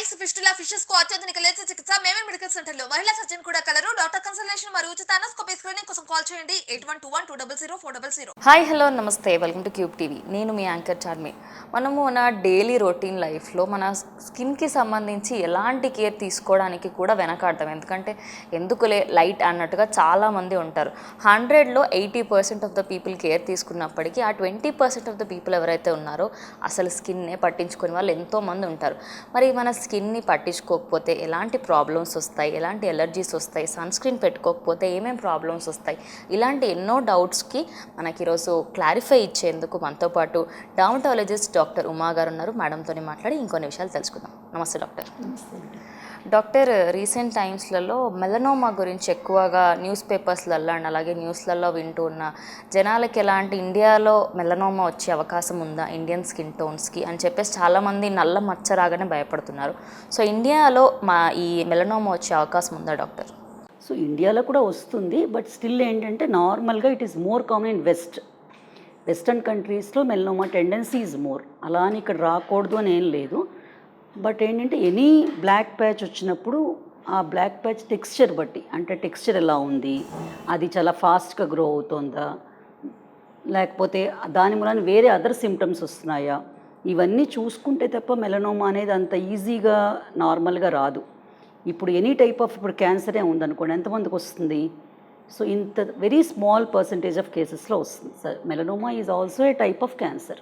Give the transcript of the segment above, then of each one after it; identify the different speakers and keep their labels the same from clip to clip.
Speaker 1: Piles fistula ఫిషెస్కు అత్యాధునిక లేత చికిత్స మేమే మెడికల్ సెంటర్లో మహిళా సర్జన్ కూడా కలరు. డాక్టర్ కన్సల్టేషన్ మరియు ఉచిత అనోస్కోపీ స్క్రీనింగ్ కోసం కాల్ చేయండి. Eight one two one two double zero four double zero.
Speaker 2: Hi hello నమస్తే. Welcome to cube TV. నేను మీ యాంకర్ చార్మి. మనము మన డైలీ రొటీన్ లైఫ్లో మన స్కిన్కి సంబంధించి ఎలాంటి కేర్ తీసుకోవడానికి కూడా వెనకాడతాం. ఎందుకంటే ఎందుకులే లైట్ అన్నట్టుగా చాలామంది ఉంటారు. హండ్రెడ్లో eighty percent of the people care తీసుకున్నప్పటికీ ఆ twenty percent of the people ఎవరైతే ఉన్నారో అసలు స్కిన్నే పట్టించుకునే వాళ్ళు ఎంతోమంది ఉంటారు. మరి మన స్కిన్ని పట్టించుకోకపోతే ఎలాంటి ప్రాబ్లమ్స్ వస్తాయి? ఎలాంటి ఎలర్జీస్ వస్తాయి? సన్ స్క్రీన్ పెట్టుకోకపోతే ఏమేం ప్రాబ్లమ్స్ వస్తాయి? ఇలాంటి ఎన్నో డౌట్స్కి మనకి ఈరోజు క్లారిఫై ఇచ్చేందుకు మనతో పాటు డర్మటాలజిస్ట్ డాక్టర్ ఉమా గారు ఉన్నారు. మేడంతో మాట్లాడి ఇంకొన్ని విషయాలు తెలుసుకుందాం. నమస్తే డాక్టర్. డాక్టర్ రీసెంట్ టైమ్స్లలో మెలనోమా గురించి ఎక్కువగా న్యూస్ పేపర్స్లలో అండ్ అలాగే న్యూస్లలో వింటూ ఉన్న జనాలకి ఎలాంటి ఇండియాలో మెలనోమా వచ్చే అవకాశం ఉందా? ఇండియన్ స్కిన్ టోన్స్కి అని చెప్పేసి చాలామంది నల్ల మచ్చ రాగానే భయపడుతున్నారు. సో ఇండియాలో మా ఈ మెలనోమా వచ్చే అవకాశం ఉందా డాక్టర్?
Speaker 3: సో ఇండియాలో కూడా వస్తుంది. బట్ స్టిల్ ఏంటంటే నార్మల్గా it is more common in west. Western కంట్రీస్లో మెలనోమా టెండెన్సీ ఈజ్ మోర్. అలా అని ఇక్కడ రాకూడదు అని ఏం లేదు. బట్ ఏంటంటే ఎనీ బ్లాక్ ప్యాచ్ వచ్చినప్పుడు ఆ బ్లాక్ ప్యాచ్ టెక్స్చర్ బట్టి అంటే టెక్స్చర్ ఎలా ఉంది అది చాలా ఫాస్ట్గా గ్రో అవుతుందా లేకపోతే దాని మూలన వేరే అదర్ సిమ్టమ్స్ వస్తున్నాయా ఇవన్నీ చూసుకుంటే తప్ప మెలనోమా అనేది అంత ఈజీగా నార్మల్గా రాదు. ఇప్పుడు ఎనీ టైప్ ఆఫ్ ఇప్పుడు క్యాన్సరే ఉందనుకోండి ఎంతమందికి వస్తుంది? సో ఇంత వెరీ స్మాల్ పర్సంటేజ్ ఆఫ్ కేసెస్లో వస్తుంది. Sir melanoma is also a type of cancer.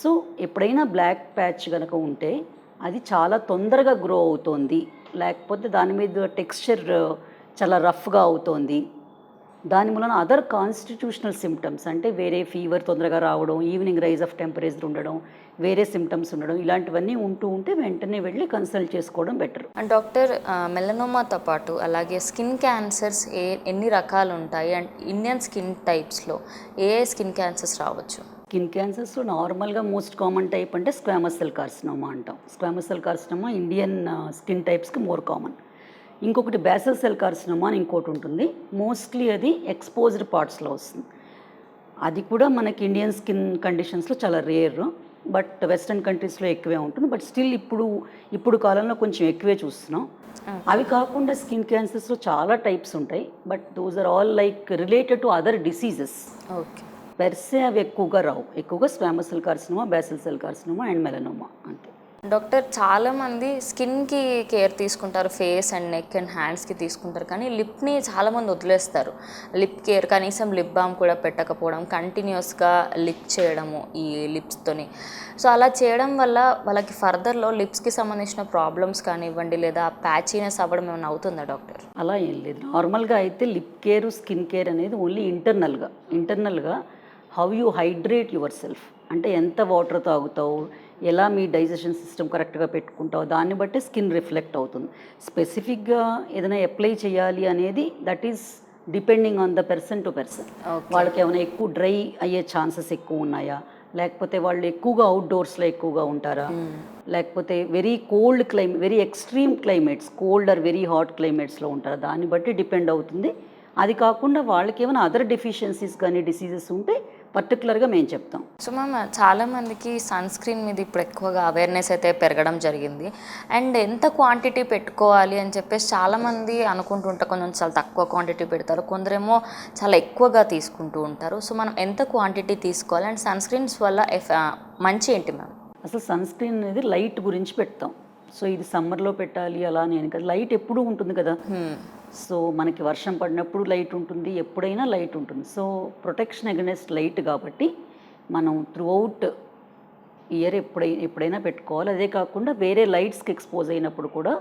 Speaker 3: So ఎప్పుడైనా బ్లాక్ ప్యాచ్ కనుక ఉంటే అది చాలా తొందరగా గ్రో అవుతోంది. లేకపోతే దాని మీద టెక్స్చర్ చాలా రఫ్గా అవుతోంది. దాని మూలన అదర్ కాన్స్టిట్యూషనల్ సిమ్టమ్స్ అంటే వేరే ఫీవర్ తొందరగా రావడం ఈవినింగ్ రైజ్ ఆఫ్ టెంపరేచర్ ఉండడం వేరే సిమ్టమ్స్ ఉండడం ఇలాంటివన్నీ ఉంటూ ఉంటే వెంటనే వెళ్ళి కన్సల్ట్ చేసుకోవడం బెటర్
Speaker 2: అండ్ డాక్టర్ మెలనోమాతో పాటు అలాగే స్కిన్ క్యాన్సర్స్ ఏ ఎన్ని రకాలు ఉంటాయి? అండ్ ఇండియన్ స్కిన్ టైప్స్లో ఏ స్కిన్ క్యాన్సర్స్ రావచ్చు?
Speaker 3: స్కిన్ క్యాన్సర్స్లో నార్మల్గా మోస్ట్ కామన్ టైప్ అంటే స్క్వామస్ సెల్ కార్సినోమా అంటాం. Squamous cell carcinoma Indian skin టైప్స్కి more common. ఇంకొకటి బ్యాసల్ సెల్ కార్సినోమా అని ఇంకోటి ఉంటుంది. మోస్ట్లీ అది ఎక్స్పోజ్డ్ పార్ట్స్లో వస్తుంది. అది కూడా మనకి ఇండియన్ స్కిన్ కండిషన్స్లో చాలా రేర్ బట్ వెస్ట్రన్ కంట్రీస్లో ఎక్కువే ఉంటుంది. బట్ స్టిల్ ఇప్పుడు ఇప్పుడు కాలంలో కొంచెం ఎక్కువే చూస్తున్నాం. అవి కాకుండా స్కిన్ క్యాన్సర్స్లో చాలా టైప్స్ ఉంటాయి. But those are all like related to other diseases
Speaker 2: okay.
Speaker 3: Per se అవి ఎక్కువగా రావు. ఎక్కువగా squamous cell carcinoma basal cell carcinoma and melanoma అంతే.
Speaker 2: డాక్టర్ చాలామంది స్కిన్కి కేర్ తీసుకుంటారు ఫేస్ అండ్ నెక్ అండ్ హ్యాండ్స్కి తీసుకుంటారు కానీ లిప్ని చాలామంది వదిలేస్తారు. లిప్ కేర్ కనీసం లిప్ బామ్ కూడా పెట్టకపోవడం కంటిన్యూస్గా లిప్ చేయడము ఈ లిప్స్తోని సో అలా చేయడం వల్ల వాళ్ళకి ఫర్దర్లో లిప్స్కి సంబంధించిన ప్రాబ్లమ్స్ కానివ్వండి లేదా ప్యాచీనెస్ అవ్వడం ఏమైనా అవుతుందా డాక్టర్?
Speaker 3: అలా ఏం లేదు. నార్మల్గా అయితే లిప్ కేర్ స్కిన్ కేర్ అనేది ఓన్లీ ఇంటర్నల్గా. ఇంటర్నల్గా how you hydrate your self. అంటే ఎంత వాటర్ తాగుతావు ఎలా మీ డైజెషన్ సిస్టమ్ కరెక్ట్గా పెట్టుకుంటావు దాన్ని బట్టి స్కిన్ రిఫ్లెక్ట్ అవుతుంది. స్పెసిఫిక్గా ఏదైనా అప్లై చేయాలి అనేది that is depending on the person to person. వాళ్ళకి ఏమైనా ఎక్కువ డ్రై అయ్యే ఛాన్సెస్ ఎక్కువ ఉన్నాయా? లేకపోతే వాళ్ళు ఎక్కువగా అవుట్డోర్స్లో ఎక్కువగా ఉంటారా? లేకపోతే very cold climate very extreme climates cold or very hot క్లైమేట్స్లో ఉంటారా? దాన్ని బట్టి డిపెండ్ అవుతుంది అది కాకుండా వాళ్ళకి ఏమైనా అదర్ డెఫిషియన్సీస్ కానీ డిసీజెస్ ఉంటే పర్టికులర్గా మేము చెప్తాం.
Speaker 2: సో మ్యామ్ చాలామందికి సన్ స్క్రీన్ మీద ఇప్పుడు ఎక్కువగా అవేర్నెస్ అయితే పెరగడం జరిగింది. అండ్ ఎంత క్వాంటిటీ పెట్టుకోవాలి అని చెప్పేసి చాలామంది అనుకుంటుంటారు. కొంచెం చాలా తక్కువ క్వాంటిటీ పెడతారు. కొందరేమో చాలా ఎక్కువగా తీసుకుంటూ ఉంటారు. సో మనం ఎంత క్వాంటిటీ తీసుకోవాలి? అండ్ సన్ స్క్రీన్స్ వల్ల మంచి ఏంటి మ్యామ్?
Speaker 3: అసలు సన్ స్క్రీన్ అనేది లైట్ గురించి పెడతాం. సో ఇది సమ్మర్లో పెట్టాలి అలా అని. కదా లైట్ ఎప్పుడూ ఉంటుంది కదా. సో మనకి వర్షం పడినప్పుడు లైట్ ఉంటుంది ఎప్పుడైనా లైట్ ఉంటుంది. సో ప్రొటెక్షన్ అగెనెస్ట్ లైట్ కాబట్టి మనం త్రూ అవుట్ ఇయర్ ఎప్పుడైనా ఎప్పుడైనా పెట్టుకోవాలి. అదే కాకుండా వేరే లైట్స్కి ఎక్స్పోజ్ అయినప్పుడు కూడా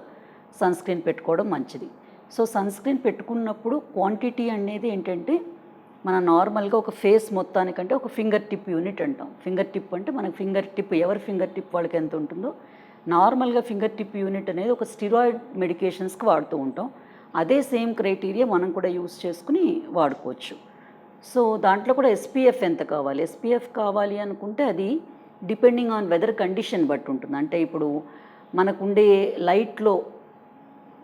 Speaker 3: సన్ స్క్రీన్ పెట్టుకోవడం మంచిది. సో సన్ స్క్రీన్ పెట్టుకున్నప్పుడు క్వాంటిటీ అనేది ఏంటంటే మన నార్మల్గా ఒక ఫేస్ మొత్తానికంటే ఒక ఫింగర్ టిప్ యూనిట్ అంటాం. ఫింగర్ టిప్ అంటే మనకి ఫింగర్ టిప్ ఎవరి ఫింగర్ టిప్ వాళ్ళకి ఎంత ఉంటుందో. నార్మల్గా ఫింగర్ టిప్ యూనిట్ అనేది ఒక స్టిరాయిడ్ మెడికేషన్స్కి వాడుతూ ఉంటాం. అదే సేమ్ క్రైటీరియా మనం కూడా యూస్ చేసుకుని వాడుకోవచ్చు. సో దాంట్లో కూడా ఎస్పీఎఫ్ ఎంత కావాలి? ఎస్పీఎఫ్ కావాలి అనుకుంటే అది డిపెండింగ్ ఆన్ వెదర్ కండిషన్ బట్టి ఉంటుంది. అంటే ఇప్పుడు మనకుండే లైట్లో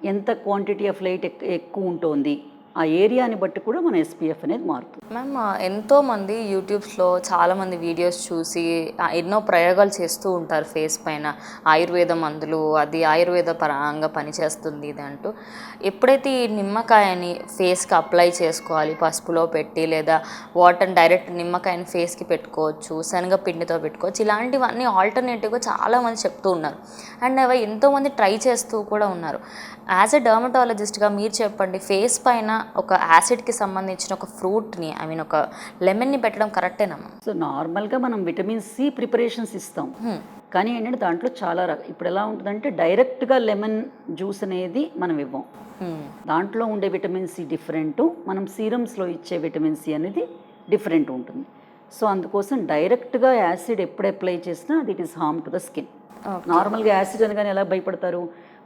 Speaker 3: ఎంత క్వాంటిటీ ఆఫ్ లైట్ ఎక్కువ ఉంటుంది? ఆ ఏరియాని బట్టి కూడా మన ఎస్పీఎఫ్ అనేది మారుతుంది.
Speaker 2: మ్యామ్ ఎంతోమంది యూట్యూబ్స్లో చాలామంది వీడియోస్ చూసి ఎన్నో ప్రయోగాలు చేస్తూ ఉంటారు ఫేస్ పైన. ఆయుర్వేద మందులు అది ఆయుర్వేద పరంగా పనిచేస్తుంది ఇది అంటూ. ఎప్పుడైతే ఈ నిమ్మకాయని ఫేస్కి అప్లై చేసుకోవాలి పసుపులో పెట్టి లేదా వాటర్ డైరెక్ట్ నిమ్మకాయని ఫేస్కి పెట్టుకోవచ్చు శనగపిండితో పెట్టుకోవచ్చు ఇలాంటివన్నీ ఆల్టర్నేటివ్గా చాలామంది చెప్తూ ఉన్నారు. అండ్ అవి ఎంతోమంది ట్రై చేస్తూ కూడా ఉన్నారు. యాజ్ ఎ డర్మటాలజిస్ట్గా మీరు చెప్పండి ఫేస్ పైన ఒక యాసిడ్కి సంబంధించిన ఒక ఫ్రూట్ని ఐ మీన్ ఒక లెమన్ని పెట్టడం కరెక్టేనమ్మా
Speaker 3: సో నార్మల్గా మనం విటమిన్ సి ప్రిపరేషన్స్ ఇస్తాం. కానీ ఏంటంటే దాంట్లో చాలా రక ఇప్పుడు ఎలా ఉంటుందంటే డైరెక్ట్గా లెమన్ జ్యూస్ అనేది మనం ఇవ్వం. దాంట్లో ఉండే విటమిన్ సి డిఫరెంట్ మనం సీరమ్స్లో ఇచ్చే విటమిన్ సి అనేది డిఫరెంట్ ఉంటుంది. సో అందుకోసం డైరెక్ట్గా యాసిడ్ ఎప్పుడు అప్లై చేసినా అది it is harm to the skin నార్మల్గా యాసిడ్ అనగానే ఎలా భయపడతారు?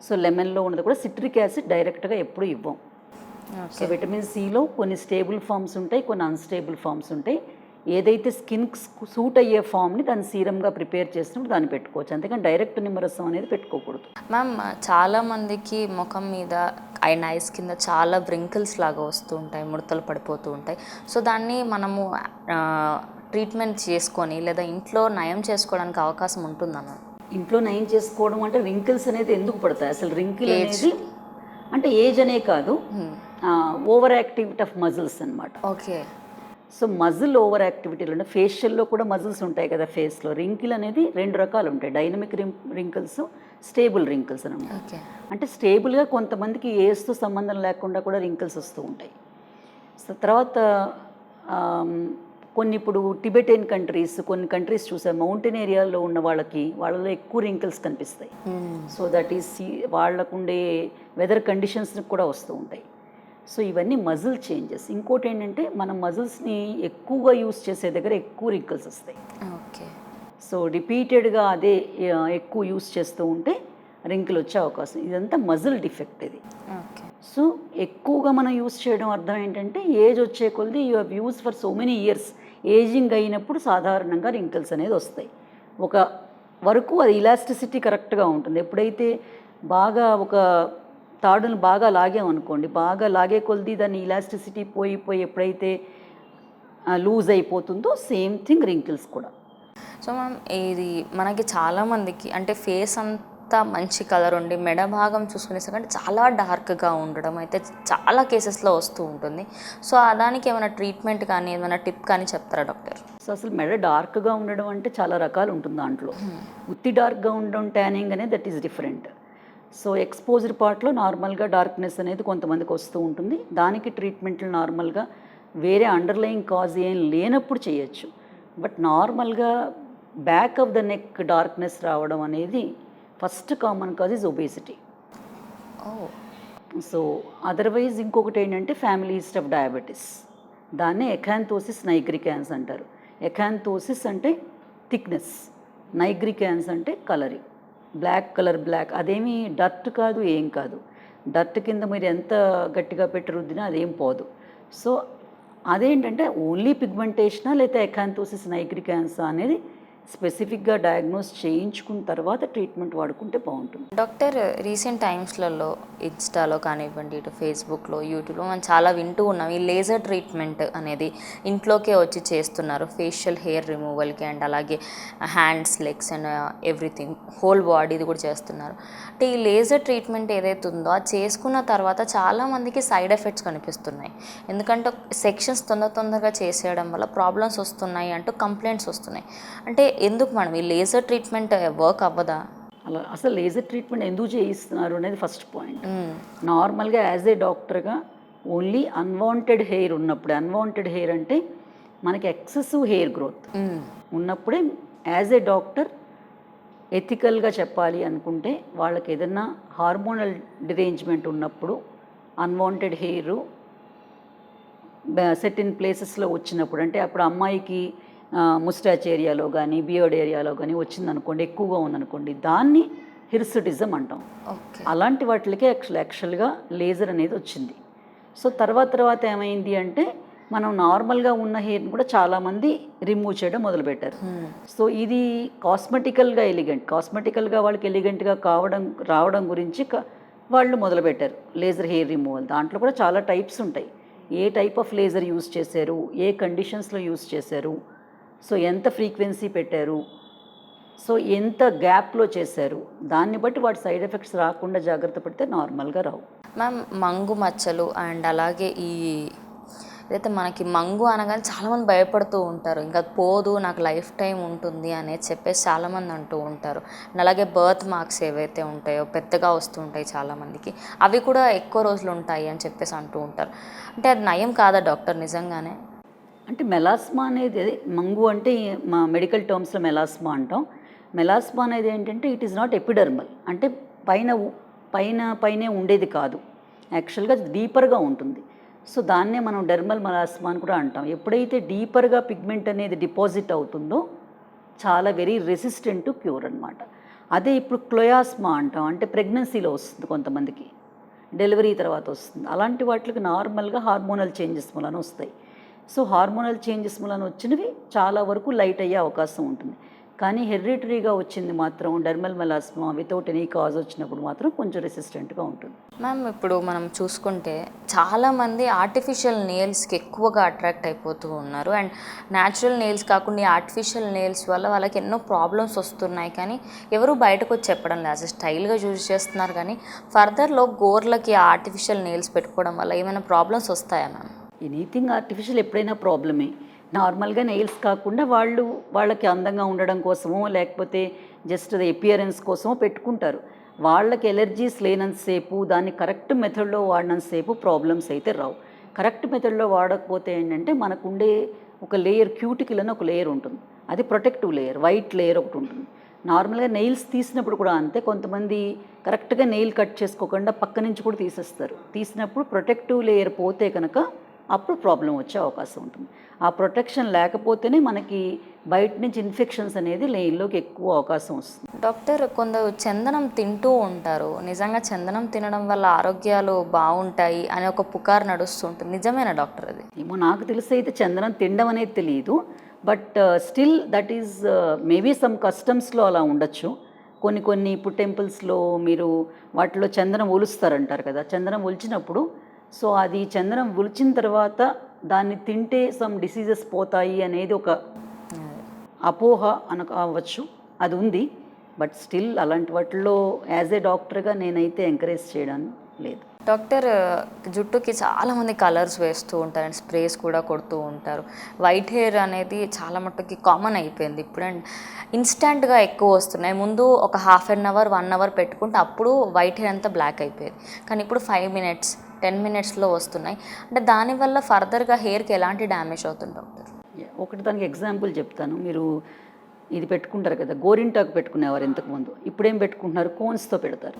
Speaker 3: సో లెమన్లో ఉన్నది కూడా సిట్రిక్ యాసిడ్ డైరెక్ట్గా ఎప్పుడు ఇవ్వం. సో విటమిన్ సిలో కొన్ని స్టేబుల్ ఫామ్స్ ఉంటాయి కొన్ని అన్స్టేబుల్ ఫామ్స్ ఉంటాయి. ఏదైతే స్కిన్కి సూట్ అయ్యే ఫామ్ని దాన్ని సీరంగా ప్రిపేర్ చేసినప్పుడు దాన్ని పెట్టుకోవచ్చు. అంతేకాని డైరెక్ట్ నిమ్మరసం అనేది పెట్టుకోకూడదు.
Speaker 2: మ్యామ్ చాలామందికి ముఖం మీద అండ్ ఐస్ కింద చాలా వ్రింకిల్స్ లాగా వస్తూ ఉంటాయి ముడతలు పడిపోతూ ఉంటాయి. సో దాన్ని మనము ట్రీట్మెంట్ చేసుకొని లేదా ఇంట్లో నయం చేసుకోవడానికి అవకాశం ఉంటుందా మ్యామ్
Speaker 3: ఇంట్లో నయం చేసుకోవడం అంటే రింకిల్స్ అనేది ఎందుకు పడతాయి? అసలు రింకిల్ అనేది అంటే ఏజ్ అనే కాదు. ఓవర్ యాక్టివిటీ ఆఫ్ మజిల్స్ అన్నమాట.
Speaker 2: ఓకే
Speaker 3: సో మజిల్ ఓవర్ యాక్టివిటీలో అంటే ఫేషియల్లో కూడా మజిల్స్ ఉంటాయి కదా ఫేస్లో రింకిల్ అనేది రెండు రకాలు ఉంటాయి. డైనమిక్ రింకిల్స్ స్టేబుల్ రింకిల్స్ అనమాట అంటే స్టేబుల్గా కొంతమందికి ఏజ్తో సంబంధం లేకుండా కూడా రింకిల్స్ వస్తూ ఉంటాయి. సో తర్వాత కొన్ని ఇప్పుడు టిబెటన్ కంట్రీస్ కొన్ని కంట్రీస్ చూసాం మౌంటైన్ ఏరియాలో ఉన్న వాళ్ళకి వాళ్ళలో ఎక్కువ రింకిల్స్ కనిపిస్తాయి. సో దట్ ఈస్ వాళ్ళకు ఉండే వెదర్ కండిషన్స్ కూడా వస్తూ ఉంటాయి. సో ఇవన్నీ మజిల్ చేంజెస్ ఇంకోటి ఏంటంటే మనం మజిల్స్ని ఎక్కువగా యూస్ చేసే దగ్గర ఎక్కువ రింకిల్స్ వస్తాయి.
Speaker 2: ఓకే.
Speaker 3: సో రిపీటెడ్గా అదే ఎక్కువ యూస్ చేస్తూ ఉంటే రింకిల్ వచ్చే అవకాశం. ఇదంతా మజిల్ డిఫెక్ట్ ఇది.
Speaker 2: ఓకే.
Speaker 3: సో ఎక్కువగా మనం యూస్ చేయడం అర్థం ఏంటంటే ఏజ్ వచ్చే కొలది you have use for so many years ageing అయినప్పుడు సాధారణంగా రింకిల్స్ అనేది వస్తాయి. ఒక వరకు అది ఇలాస్టిసిటీ కరెక్ట్గా ఉంటుంది. ఎప్పుడైతే బాగా ఒక తాడును బాగా లాగామనుకోండి బాగా లాగే కొలిది దాని ఇలాస్టిసిటీ పోయి పోయి ఎప్పుడైతే లూజ్ అయిపోతుందో సేమ్ థింగ్ రింకిల్స్ కూడా.
Speaker 2: సో మ్యామ్ ఇది మనకి చాలామందికి అంటే ఫేస్ అంత మంచి కలర్ ఉండి మెడ భాగం చూసుకునేసరికి చాలా డార్క్గా ఉండడం అయితే చాలా కేసెస్లో వస్తూ ఉంటుంది. సో దానికి ఏమైనా ట్రీట్మెంట్ కానీ ఏమైనా టిప్ కానీ చెప్తారా డాక్టర్?
Speaker 3: సో అసలు మెడ డార్క్గా ఉండడం అంటే చాలా రకాలు ఉంటుంది దాంట్లో. ఉత్తి డార్క్గా ఉండడం ట్యానింగ్ అనేది that is different. So exposed పార్ట్లో నార్మల్గా డార్క్నెస్ అనేది కొంతమందికి వస్తూ ఉంటుంది. దానికి ట్రీట్మెంట్లు నార్మల్గా వేరే అండర్లయింగ్ కాజ్ ఏం లేనప్పుడు చేయొచ్చు. బట్ నార్మల్గా back of the neck darkness రావడం అనేది first common cause is obesity so otherwise ఇంకొకటి ఏంటంటే ఫ్యామిలీ హిస్టరీ ఆఫ్ డయాబెటీస్ దాన్నే ఎకాంతోసిస్ నైగ్రికాన్స్ అంటారు. ఎకాంతోసిస్ అంటే థిక్నెస్ నైగ్రికాన్స్ అంటే కలరింగ్ బ్లాక్ కలర్ బ్లాక్ అదేమి డర్ట్ కాదు ఏం కాదు. డర్ట్ కింద మీరు ఎంత గట్టిగా పెట్టి రుద్దినా అదేం పోదు. సో అదేంటంటే ఓన్లీ పిగ్మెంటేషనా లేదా ఎకాంతోసిస్ నైగ్రికాన్సా అనేది స్పెసిఫిక్గా డయాగ్నోస్ చేయించుకున్న తర్వాత ట్రీట్మెంట్ వాడుకుంటే బాగుంటుంది.
Speaker 2: డాక్టర్ రీసెంట్ టైమ్స్లలో ఇన్స్టాలో కానివ్వండి ఇటు ఫేస్బుక్లో యూట్యూబ్లో మనం చాలా వింటూ ఉన్నాం. ఈ లేజర్ ట్రీట్మెంట్ అనేది ఇంట్లోకే వచ్చి చేస్తున్నారు. ఫేషియల్ హెయిర్ రిమూవల్కి అండ్ అలాగే hands legs and everything whole బాడీది కూడా చేస్తున్నారు. అంటే ఈ లేజర్ ట్రీట్మెంట్ ఏదైతే ఉందో అది చేసుకున్న తర్వాత చాలామందికి సైడ్ ఎఫెక్ట్స్ కనిపిస్తున్నాయి. ఎందుకంటే సెక్షన్స్ తొందర తొందరగా చేసేయడం వల్ల ప్రాబ్లమ్స్ వస్తున్నాయి అంటూ కంప్లైంట్స్ వస్తున్నాయి. అంటే ఎందుకు మేడం ఈ లేజర్ ట్రీట్మెంట్ వర్క్ అవ్వదా
Speaker 3: అలా అసలు లేజర్ ట్రీట్మెంట్ ఎందుకు చేయిస్తున్నారు అనేది ఫస్ట్ పాయింట్. నార్మల్గా యాజ్ ఏ డాక్టర్గా ఓన్లీ అన్వాంటెడ్ హెయిర్ ఉన్నప్పుడు అన్వాంటెడ్ హెయిర్ అంటే మనకి ఎక్సెసివ్ హెయిర్ గ్రోత్. ఉన్నప్పుడే యాజ్ ఏ డాక్టర్ ఎథికల్గా చెప్పాలి అనుకుంటే వాళ్ళకి ఏదన్నా హార్మోనల్ డిరేంజ్మెంట్ ఉన్నప్పుడు అన్వాంటెడ్ హెయిర్ సెట్ ఇన్ ప్లేసెస్లో వచ్చినప్పుడు అంటే అప్పుడు అమ్మాయికి ముస్టాచ్ ఏరియాలో కానీ బియర్డ్ ఏరియాలో కానీ వచ్చిందనుకోండి ఎక్కువగా ఉందనుకోండి దాన్ని హిర్సుటిజం అంటాం. అలాంటి వాటికి యాక్చువల్ యాక్చువల్గా లేజర్ అనేది వచ్చింది. సో తర్వాత తర్వాత ఏమైంది అంటే మనం నార్మల్గా ఉన్న హెయిర్ని కూడా చాలామంది రిమూవ్ చేయడం మొదలుపెట్టారు. సో ఇది కాస్మెటికల్గా ఎలిగెంట్ కాస్మెటికల్గా వాళ్ళకి ఎలిగెంట్గా కావడం రావడం గురించి వాళ్ళు మొదలుపెట్టారు. లేజర్ హెయిర్ రిమూవల్ దాంట్లో కూడా చాలా టైప్స్ ఉంటాయి. ఏ టైప్ ఆఫ్ లేజర్ యూస్ చేశారు? ఏ కండిషన్స్లో యూస్ చేశారు? సో ఎంత ఫ్రీక్వెన్సీ పెట్టారు? సో ఎంత గ్యాప్లో చేశారు? దాన్ని బట్టి వాటి సైడ్ ఎఫెక్ట్స్ రాకుండా జాగ్రత్త పడితే నార్మల్గా రావు.
Speaker 2: మ్యామ్ మంగు మచ్చలు అండ్ అలాగే ఈ అయితే మనకి మంగు అనగానే చాలామంది భయపడుతూ ఉంటారు. ఇంకా పోదు నాకు లైఫ్ టైం ఉంటుంది అనేది చెప్పేసి చాలామంది అంటూ ఉంటారు. అలాగే బర్త్ మార్క్స్ ఏవైతే ఉంటాయో పెద్దగా వస్తూ ఉంటాయి చాలామందికి అవి కూడా ఎక్కువ రోజులు ఉంటాయి అని చెప్పేసి అంటూ ఉంటారు. అంటే అది నయం కాదా డాక్టర్? నిజంగానే
Speaker 3: అంటే మెలాస్మా అనేది మంగు అంటే మా మెడికల్ టర్మ్స్లో మెలాస్మా అంటాం. మెలాస్మా అనేది ఏంటంటే ఇట్ ఈస్ నాట్ ఎపిడర్మల్. అంటే పైన పైన పైనే ఉండేది కాదు. యాక్చువల్గా డీపర్గా ఉంటుంది. సో దాన్నే మనం డెర్మల్ మెలాస్మా అని కూడా అంటాం. ఎప్పుడైతే డీపర్గా పిగ్మెంట్ అనేది డిపాజిట్ అవుతుందో చాలా వెరీ రెసిస్టెంట్ టు క్యూర్ అనమాట అదే ఇప్పుడు క్లోయాస్మా అంటాం. అంటే ప్రెగ్నెన్సీలో వస్తుంది కొంతమందికి. డెలివరీ తర్వాత వస్తుంది. అలాంటి వాటికి నార్మల్గా హార్మోనల్ చేంజెస్ వలన వస్తాయి. సో హార్మోనల్ చేంజెస్ వలన వచ్చినవి చాలా వరకు లైట్ అయ్యే అవకాశం ఉంటుంది. కానీ హెరిటరీగా వచ్చింది మాత్రం dermal melasma without any cause వచ్చినప్పుడు మాత్రం కొంచెం రెసిస్టెంట్గా ఉంటుంది.
Speaker 2: మ్యామ్ ఇప్పుడు మనం చూసుకుంటే చాలామంది ఆర్టిఫిషియల్ నెయిల్స్కి ఎక్కువగా అట్రాక్ట్ అయిపోతూ ఉన్నారు. అండ్ న్యాచురల్ నెయిల్స్ కాకుండా ఆర్టిఫిషియల్ నెయిల్స్ వల్ల వాళ్ళకి ఎన్నో ప్రాబ్లమ్స్ వస్తున్నాయి. కానీ ఎవరు బయటకు వచ్చి చెప్పడం లేదు. అసలు స్టైల్గా యూజ్ చేస్తున్నారు. కానీ ఫర్దర్లో గోర్లకి ఆర్టిఫిషియల్ నెయిల్స్ పెట్టుకోవడం వల్ల ఏమైనా ప్రాబ్లమ్స్ వస్తాయా మ్యామ్
Speaker 3: ఎనీథింగ్ ఆర్టిఫిషియల్ ఎప్పుడైనా ప్రాబ్లమే నార్మల్గా నెయిల్స్ కాకుండా వాళ్ళు వాళ్ళకి అందంగా ఉండడం కోసమో లేకపోతే జస్ట్ అది ఎపియరెన్స్ కోసమో పెట్టుకుంటారు. వాళ్ళకి ఎలర్జీస్ లేనంతసేపు దాన్ని కరెక్ట్ మెథడ్లో వాడినంతసేపు ప్రాబ్లమ్స్ అయితే రావు. కరెక్ట్ మెథడ్లో వాడకపోతే ఏంటంటే మనకు ఉండే ఒక లేయర్ క్యూటికల్ అని ఒక లేయర్ ఉంటుంది. అది ప్రొటెక్టివ్ లేయర్ వైట్ లేయర్ ఒకటి ఉంటుంది. నార్మల్గా నెయిల్స్ తీసినప్పుడు కూడా అంతే. కొంతమంది కరెక్ట్గా నెయిల్ కట్ చేసుకోకుండా పక్క నుంచి కూడా తీసేస్తారు. తీసినప్పుడు ప్రొటెక్టివ్ లేయర్ పోతే కనుక అప్పుడు ప్రాబ్లం వచ్చే అవకాశం ఉంటుంది. ఆ ప్రొటెక్షన్ లేకపోతేనే మనకి బయట నుంచి ఇన్ఫెక్షన్స్ అనేది నెయిల్లోకి ఎక్కువ అవకాశం వస్తుంది.
Speaker 2: డాక్టర్ కొందరు చందనం తింటూ ఉంటారు. నిజంగా చందనం తినడం వల్ల ఆరోగ్యాలు బాగుంటాయి అనే ఒక పుకారు నడుస్తుంటుంది. నిజమేనా డాక్టర్ అది?
Speaker 3: ఏమో నాకు తెలిసి అయితే చందనం తినడం అనేది తెలియదు but still that is maybe some కస్టమ్స్లో అలా ఉండొచ్చు. కొన్ని కొన్ని ఇప్పుడు టెంపుల్స్లో మీరు వాటిలో చందనం ఒలుస్తారంటారు కదా చందనం ఒలిచినప్పుడు సో అది చందనం ఉలిచిన తర్వాత దాన్ని తింటే సమ్ డిసీజెస్ పోతాయి అనేది ఒక అపోహ అన అది ఉంది బట్ స్టిల్ అలాంటి వాటిల్లో యాజ్ ఏ డాక్టర్గా నేనైతే ఎంకరేజ్ చేయడం లేదు.
Speaker 2: డాక్టర్ జుట్టుకి చాలామంది కలర్స్ వేస్తూ ఉంటారు అండ్ స్ప్రేస్ కూడా కొడుతూ ఉంటారు. వైట్ హెయిర్ అనేది చాలా మట్టుకి కామన్ అయిపోయింది ఇప్పుడు అండ్ ఇన్స్టంట్గా ఎక్కువ వస్తున్నాయి. ముందు ఒక half an hour one hour పెట్టుకుంటే అప్పుడు వైట్ హెయిర్ అంతా బ్లాక్ అయిపోయేది. కానీ ఇప్పుడు ఫైవ్ మినిట్స్ టెన్ మినిట్స్లో వస్తున్నాయి. అంటే దానివల్ల ఫర్దర్గా హెయిర్కి ఎలాంటి డ్యామేజ్ అవుతుంది డాక్టర్?
Speaker 3: ఒకటి దానికి ఎగ్జాంపుల్ చెప్తాను. మీరు ఇది పెట్టుకుంటారు కదా గోరింటాకు పెట్టుకునేవారు ఇంతకుముందు. ఇప్పుడేం పెట్టుకుంటున్నారు? కోన్స్తో పెడతారు.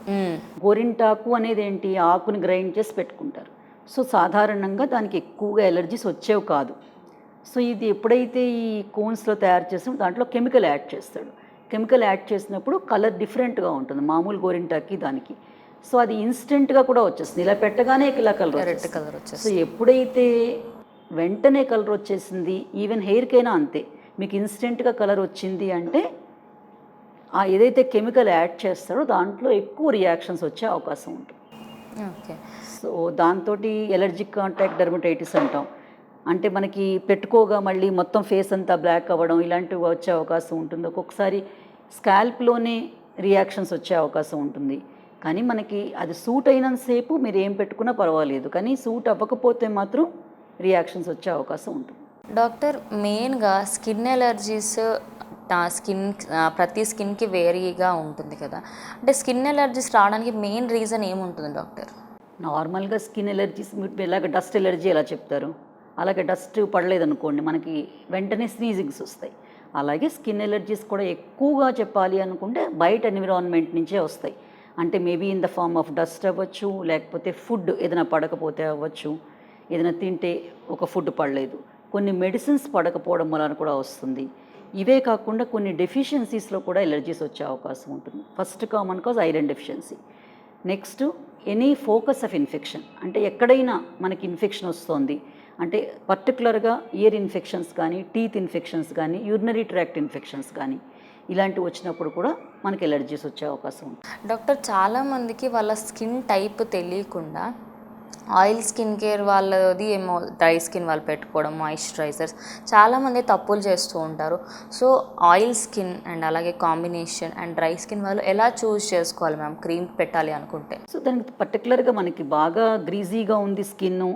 Speaker 3: గోరింటాకు అనేది ఏంటి ఆకుని గ్రైండ్ చేసి పెట్టుకుంటారు. సో సాధారణంగా దానికి ఎక్కువగా ఎలర్జీస్ వచ్చేవి కాదు. సో ఇది ఎప్పుడైతే ఈ కోన్స్లో తయారు చేసామో దాంట్లో కెమికల్ యాడ్ చేస్తాడు. కెమికల్ యాడ్ చేసినప్పుడు కలర్ డిఫరెంట్గా ఉంటుంది మామూలు గోరింటాకి దానికి. సో అది ఇన్స్టెంట్గా కూడా వచ్చేస్తుంది. ఇలా పెట్టగానే ఇలా కలర్
Speaker 2: రెడ్ కలర్ వచ్చేసి
Speaker 3: సో ఎప్పుడైతే వెంటనే కలర్ వచ్చేసింది ఈవెన్ హెయిర్కైనా అంతే. మీకు ఇన్స్టెంట్గా కలర్ వచ్చింది అంటే ఆ ఏదైతే కెమికల్ యాడ్ చేస్తారో దాంట్లో ఎక్కువ రియాక్షన్స్ వచ్చే అవకాశం ఉంటుంది.
Speaker 2: ఓకే.
Speaker 3: సో దాంతో ఎలర్జిక్ కాంటాక్ట్ డెర్మటైటిస్ అంటాం. అంటే మనకి పెట్టుకోగా మళ్ళీ మొత్తం ఫేస్ అంతా బ్లాక్ అవ్వడం ఇలాంటివి వచ్చే అవకాశం ఉంటుంది. ఒక్కొక్కసారి స్కాల్ప్లోనే రియాక్షన్స్ వచ్చే అవకాశం ఉంటుంది. కానీ మనకి అది సూట్ అయినంతసేపు మీరు ఏం పెట్టుకున్నా పర్వాలేదు. కానీ సూట్ అవ్వకపోతే మాత్రం రియాక్షన్స్ వచ్చే అవకాశం ఉంటుంది.
Speaker 2: డాక్టర్ మెయిన్గా స్కిన్ ఎలర్జీస్ స్కిన్ ప్రతి స్కిన్కి వేరీగా ఉంటుంది కదా. అంటే స్కిన్ ఎలర్జీస్ రావడానికి మెయిన్ రీజన్ ఏముంటుంది డాక్టర్?
Speaker 3: నార్మల్గా స్కిన్ ఎలర్జీస్ మీరు ఎలాగ డస్ట్ ఎలర్జీ ఎలా చెప్తారు? అలాగే డస్ట్ పడలేదనుకోండి మనకి వెంటనే స్నీజింగ్స్ వస్తాయి. అలాగే స్కిన్ ఎలర్జీస్ కూడా ఎక్కువగా చెప్పాలి అనుకుంటే బయట ఎన్విరాన్మెంట్ నుంచే వస్తాయి. అంటే maybe in the form of dust అవ్వచ్చు లేకపోతే ఫుడ్ ఏదైనా పడకపోతే అవ్వచ్చు ఏదైనా తింటే ఒక ఫుడ్ పడలేదు. కొన్ని మెడిసిన్స్ పడకపోవడం వలన కూడా వస్తుంది. ఇవే కాకుండా కొన్ని డెఫిషియన్సీస్లో కూడా ఎలర్జీస్ వచ్చే అవకాశం ఉంటుంది. First common cause iron deficiency next any focus of infection అంటే ఎక్కడైనా మనకి ఇన్ఫెక్షన్ వస్తుంది. అంటే పర్టికులర్గా ఇయర్ ఇన్ఫెక్షన్స్ కానీ టీత్ ఇన్ఫెక్షన్స్ కానీ యూరినరీ ట్రాక్ట్ ఇన్ఫెక్షన్స్ కానీ ఇలాంటివి వచ్చినప్పుడు కూడా మనకి ఎలర్జీస్ వచ్చే అవకాశం ఉంది
Speaker 2: డాక్టర్ చాలామందికి వాళ్ళ స్కిన్ టైప్ తెలియకుండా ఆయిల్ స్కిన్ కేర్ వాళ్ళది ఏమో డ్రై స్కిన్ వాళ్ళు పెట్టుకోవడం మాయిశ్చరైజర్స్ చాలామంది తప్పులు చేస్తూ ఉంటారు. సో ఆయిల్ స్కిన్ అండ్ అలాగే కాంబినేషన్ అండ్ డ్రై స్కిన్ వాళ్ళు ఎలా చూస్ చేసుకోవాలి మ్యామ్? క్రీమ్ పెట్టాలి అనుకుంటే.
Speaker 3: సో దానికి పర్టికులర్గా మనకి బాగా గ్రీజీగా ఉంది స్కిన్.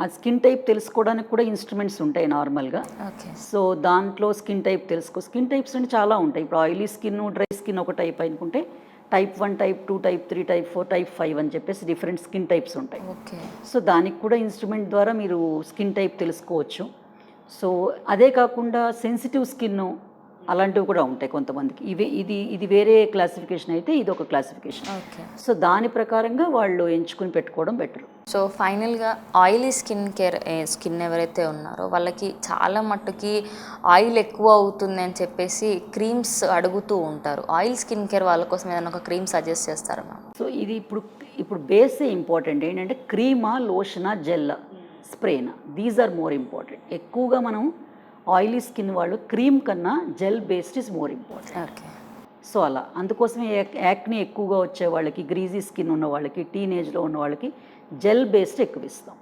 Speaker 3: ఆ స్కిన్ టైప్ తెలుసుకోవడానికి కూడా ఇన్స్ట్రుమెంట్స్ ఉంటాయి నార్మల్గా.
Speaker 2: ఓకే.
Speaker 3: సో దాంట్లో స్కిన్ టైప్ తెలుసుకో స్కిన్ టైప్స్ అంటే చాలా ఉంటాయి. ఇప్పుడు ఆయిలీ స్కిన్ డ్రై స్కిన్ ఒక టైప్ అనుకుంటే type one type two type three type four type five అని చెప్పేసి డిఫరెంట్ స్కిన్ టైప్స్ ఉంటాయి. సో దానికి కూడా ఇన్స్ట్రుమెంట్ ద్వారా మీరు స్కిన్ టైప్ తెలుసుకోవచ్చు. సో అదే కాకుండా సెన్సిటివ్ స్కిన్ అలాంటివి కూడా ఉంటాయి కొంతమందికి. ఇవి ఇది ఇది వేరే క్లాసిఫికేషన్ అయితే ఇది ఒక క్లాసిఫికేషన్.
Speaker 2: ఓకే.
Speaker 3: సో దాని ప్రకారంగా వాళ్ళు ఎంచుకుని పెట్టుకోవడం బెటర్.
Speaker 2: సో ఫైనల్గా ఆయిలీ స్కిన్ కేర్ స్కిన్ ఎవరైతే ఉన్నారో వాళ్ళకి చాలా మట్టుకి ఆయిల్ ఎక్కువ అవుతుంది అని చెప్పేసి క్రీమ్స్ అడుగుతూ ఉంటారు. ఆయిల్ స్కిన్ కేర్ వాళ్ళ కోసం ఏదైనా ఒక క్రీమ్ సజెస్ట్ చేస్తారా మ్యామ్?
Speaker 3: సో ఇది ఇప్పుడు ఇప్పుడు బేసే ఇంపార్టెంట్ ఏంటంటే క్రీమా లోషనా జెల్ స్ప్రేనా? దీస్ ఆర్ మోర్ ఇంపార్టెంట్ ఎక్కువగా మనం ఆయిలీ స్కిన్ వాళ్ళు క్రీమ్ కన్నా gel based is more important
Speaker 2: okay.
Speaker 3: So అలా. అందుకోసమే యాక్- యాక్ని ఎక్కువగా వచ్చే వాళ్ళకి గ్రీజీ స్కిన్ ఉన్న వాళ్ళకి టీనేజ్లో ఉన్న వాళ్ళకి జెల్ బేస్డ్ ఎక్కువ ఇస్తాం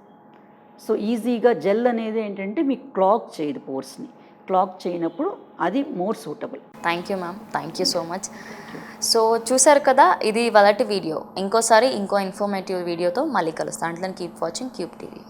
Speaker 3: సో ఈజీగా జెల్ అనేది ఏంటంటే మీకు క్లాక్ చేయదు పోర్స్ని. క్లాక్ చేయనప్పుడు అది more suitable.
Speaker 2: Thank you ma'am. Thank you so much. So చూసారు కదా ఇది వాళ్ళటి వీడియో. ఇంకోసారి ఇంకో ఇన్ఫర్మేటివ్ వీడియోతో మళ్ళీ కలుస్తాను అంటే కీప్ వాచింగ్ క్యూబ్ టీవీ